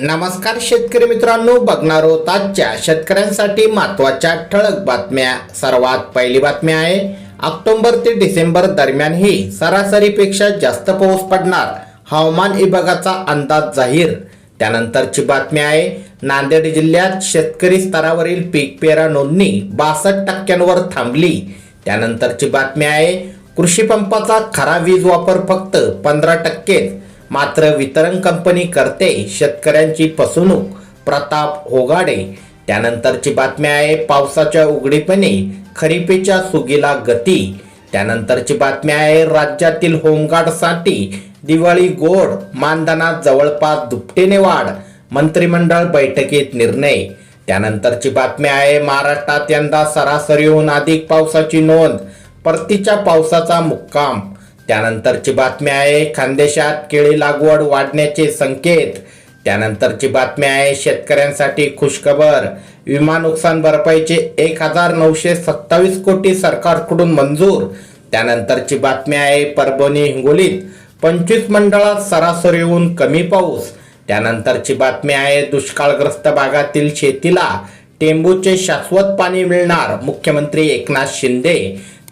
नमस्कार शेतकरी मित्रांनो बघणार होत आजच्या शेतकऱ्यांसाठी महत्त्वाच्या ठळक बातम्या. सर्वात पहिली बातमी आहे ऑक्टोबर ते डिसेंबर दरम्यान ही सरासरीपेक्षा जास्त पाऊस पडणार. हवामान विभागाचा अंदाज जाहीर. त्यानंतरची बातमी आहे नांदेड जिल्ह्यात शेतकरी स्तरावरील पीक पेरा नोंदणी बासष्ट टक्क्यांवर थांबली. त्यानंतरची बातमी आहे कृषी पंपाचा खरा वीज वापर फक्त पंधरा टक्केच. मात्र वितरण कंपनी करते शेतकऱ्यांची फसवणूक. प्रताप होगाडे त्यानंतरची बातमी आहे पावसाच्या उघडीपणे खरीपेच्या सुगीला गती. त्यानंतरची बातमी आहे राज्यातील होमगार्डसाठी दिवाळी गोड मानधनात जवळपास दुपटीने वाढ मंत्रिमंडळ बैठकीत निर्णय. त्यानंतरची बातमी आहे महाराष्ट्रात यंदा सरासरीहून अधिक पावसाची नोंद परतीच्या पावसाचा मुक्काम. त्यानंतरची बातमी आहे खानदेशात केळी लागवड वाढण्याचे संकेत. त्यानंतरची बातमी आहे शेतकऱ्यांसाठी खुशखबर. विमा नुकसान भरपाईचे एक हजार नऊशे सत्तावीस कोटी सरकारकडून मंजूर. त्यानंतरची बातमी आहे परभणी हिंगोलीत पंचवीस मंडळात सरासरीहून कमी पाऊस. त्यानंतरची बातमी आहे दुष्काळग्रस्त भागातील शेतीला टेंबूचे शाश्वत पाणी मिळणार मुख्यमंत्री एकनाथ शिंदे.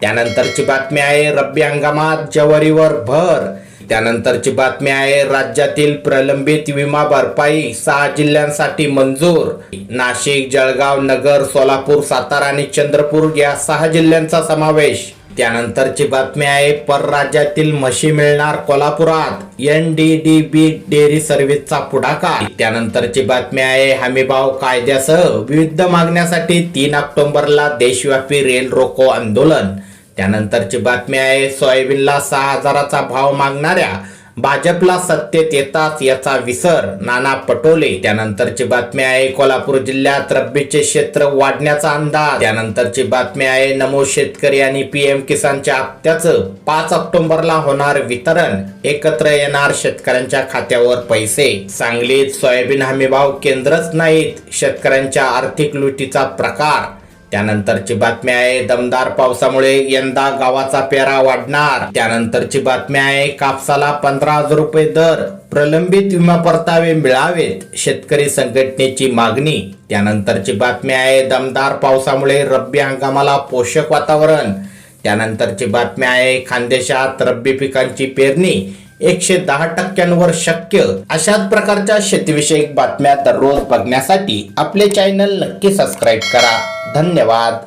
त्यानंतरची बातमी आहे रब्बी हंगामात ज्वारीवर भर. त्यानंतरची बातमी आहे राज्यातील प्रलंबित विमा भरपाई सहा जिल्ह्यांसाठी मंजूर. नाशिक जळगाव नगर सोलापूर सातारा आणि चंद्रपूर या सहा जिल्ह्यांचा समावेश. त्यानंतरची बातमी आहे परराज्यातील म्हशी मिळणार कोल्हापुरात. N D D B dairy सर्व्हिसचा पुढाकार. त्यानंतरची बातमी आहे हमीभाव कायद्यासह विविध मागण्यासाठी तीन ऑक्टोबरला देशव्यापी रेल रोको आंदोलन. त्यानंतरची बातमी आहे सोयाबीनला सहा हजाराचा भाव मागणाऱ्या भाजपला सत्तेत येताच याचा विसर नाना पटोले. त्यानंतरची बातमी आहे कोल्हापूर जिल्ह्यात रब्बीचे क्षेत्र वाढण्याचा अंदाज. त्यानंतरची बातमी आहे नमो शेतकरी आणि पीएम किसानच्या हप्त्याचं पाच ऑक्टोबरला होणार वितरण. एकत्र येणार शेतकऱ्यांच्या खात्यावर पैसे. सांगलीत सोयाबीन हमीभाव केंद्रच नाहीत. शेतकऱ्यांच्या आर्थिक लुटीचा प्रकार. त्यानंतरची बातमी आहे दमदार पावसामुळे यंदा गावाचा पेरा वाढणार. त्यानंतरची बातमी आहे कापसाला पंधरा हजार रुपये दर प्रलंबित विमा परतावे मिळावेत शेतकरी संघटनेची मागणी. त्यानंतरची बातमी आहे दमदार पावसामुळे रब्बी हंगामाला पोषक वातावरण. त्यानंतरची बातमी आहे खानदेशात रब्बी पिकांची पेरणी एकशे दहा टक्क्यांवर शक्य. अशाच प्रकारच्या शेतीविषयक बातम्या दररोज बघण्यासाठी आपले चॅनल नक्की सबस्क्राईब करा. धन्यवाद.